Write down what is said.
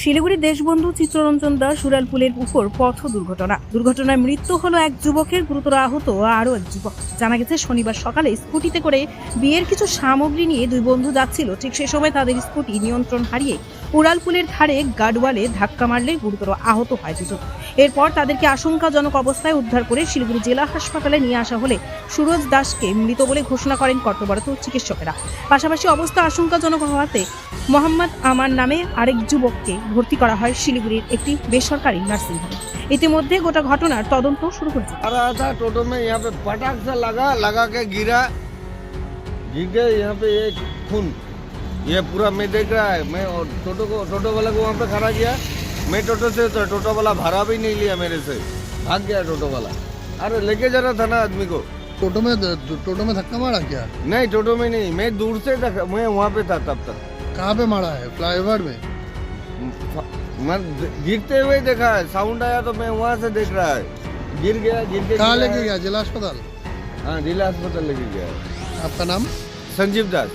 শিলিগুড়ি দেশবন্ধু চিত্ররঞ্জন দাস উড়ালপুলের উপর পথ দুর্ঘটনা। দুর্ঘটনায় মৃত্যু হলো এক যুবকের, গুরুতর আহত আরও এক যুবক। জানা গেছে, শনিবার সকালে স্কুটিতে করে বিয়ের কিছু সামগ্রী নিয়ে দুই বন্ধু যাচ্ছিল। ঠিক সে সময় তাদের স্কুটি নিয়ন্ত্রণ হারিয়ে উড়ালপুলের ধারে গার্ডওয়ালে ধাক্কা মারলে গুরুতর আহত হয় দুজন এরপর তাদেরকে আশঙ্কাজনক অবস্থায় উদ্ধার করে শিলিগুড়ি জেলা হাসপাতালে নিয়ে আসা হলে সুরজ দাসকে মৃত বলে ঘোষণা করেন কর্তব্যরত চিকিৎসকেরা। পাশাপাশি অবস্থা আশঙ্কাজনক হওয়াতে মোহাম্মদ আমার নামে আরেক যুবককে ভর্তি করা হয় শিলিগুড়ির একটি বেসরকারি নার্সিংহোমে ইতিমধ্যে গোটা ঘটনার তদন্ত শুরু করেছে आ रहा था टोटो में यहाँ पे पटाख से लगा लगा के गिरा गिर के यहाँ पे एक खून ये पूरा मैं देख रहा है मैं और टोटो को टोटो वाला को वहाँ पे खड़ा किया मैं टोटो से तो टोटो वाला भाड़ा भी नहीं लिया मेरे से भाग गया टोटो वाला अरे लेके जा रहा था ना आदमी को टोटो में टोटो में धक्का मारा क्या नहीं टोटो में नहीं मैं दूर से देखा मैं वहाँ पे था तब तक कहाँ पे मारा है? फ्लाईओवर में? मैं गिरते हुए देखा है। साउंड आया तो मैं वहाँ से देख रहा है। गिर गया गिर के कहाँ लेके गया? जिला अस्पताल? हाँ जिला अस्पताल लेके गया। आपका नाम? संजीव दास।